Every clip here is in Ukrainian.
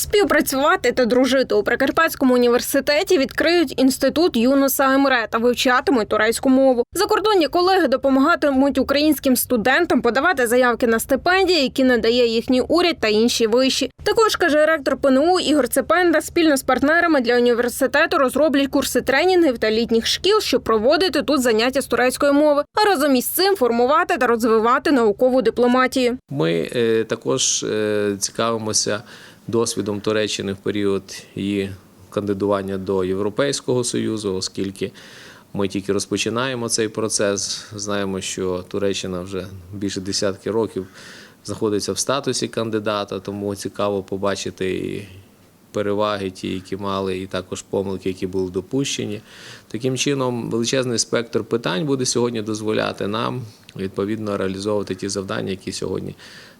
Співпрацювати та дружити у Прикарпатському університеті відкриють інститут Юнуса Емре та вивчатимуть турецьку мову. Закордонні колеги допомагатимуть українським студентам подавати заявки на стипендії, які надає їхній уряд та інші виші. Також каже ректор ПНУ Ігор Цепенда, спільно з партнерами для університету розроблять курси тренінгів та літніх шкіл, щоб проводити тут заняття з турецької мови, а разом із цим формувати та розвивати наукову дипломатію. Ми е, також е, цікавимося досвідом Туреччини в період її кандидування до Європейського Союзу, оскільки ми тільки розпочинаємо цей процес. Знаємо, що Туреччина вже більше десятки років знаходиться в статусі кандидата, тому цікаво побачити переваги, ті, які мали, і також помилки, які були допущені. Таким чином, величезний спектр питань буде сьогодні дозволяти нам відповідно реалізовувати ті завдання, які сьогодні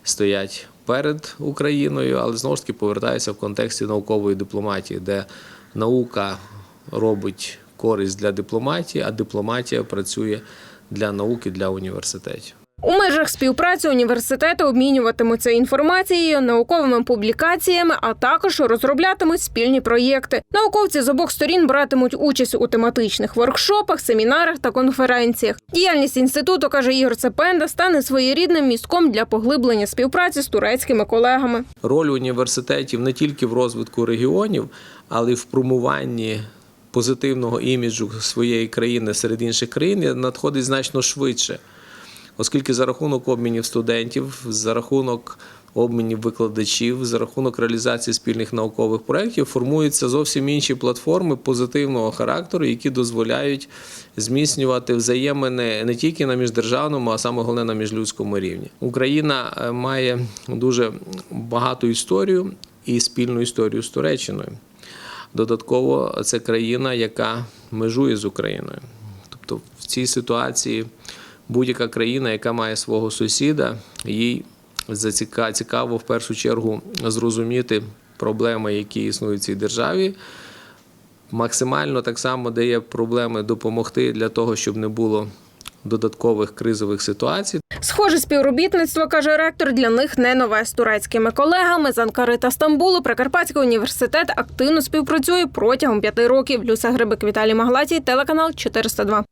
стоять перед Україною, але знову ж таки повертаюся в контексті наукової дипломатії, де наука робить користь для дипломатії, а дипломатія працює для науки, для університетів. У межах співпраці університети обмінюватимуться інформацією, науковими публікаціями, а також розроблятимуть спільні проєкти. Науковці з обох сторін братимуть участь у тематичних воркшопах, семінарах та конференціях. Діяльність інституту каже Ігор Цепенда стане своєрідним містком для поглиблення співпраці з турецькими колегами. Роль університетів не тільки в розвитку регіонів, але й в промуванні позитивного іміджу своєї країни серед інших країн надходить значно швидше, оскільки за рахунок обмінів студентів, за рахунок обмінів викладачів, за рахунок реалізації спільних наукових проєктів формуються зовсім інші платформи позитивного характеру, які дозволяють зміцнювати взаємини не тільки на міждержавному, а саме головне на міжлюдському рівні. Україна е, має дуже багату історію і спільну історію з Туреччиною. Додатково це країна, яка межує з Україною. Тобто в цій ситуації будь-яка країна, яка має свого сусіда, їй цікаво в першу чергу зрозуміти проблеми, які існують в цій державі. Максимально так само, де є проблеми, допомогти для того, щоб не було додаткових кризових ситуацій. Схоже співробітництво, каже ректор, для них не нове з турецькими колегами з Анкари та Стамбулу. Прикарпатський університет активно співпрацює протягом п'яти років. Люся Грибик, Віталій Маглатій, телеканал 402.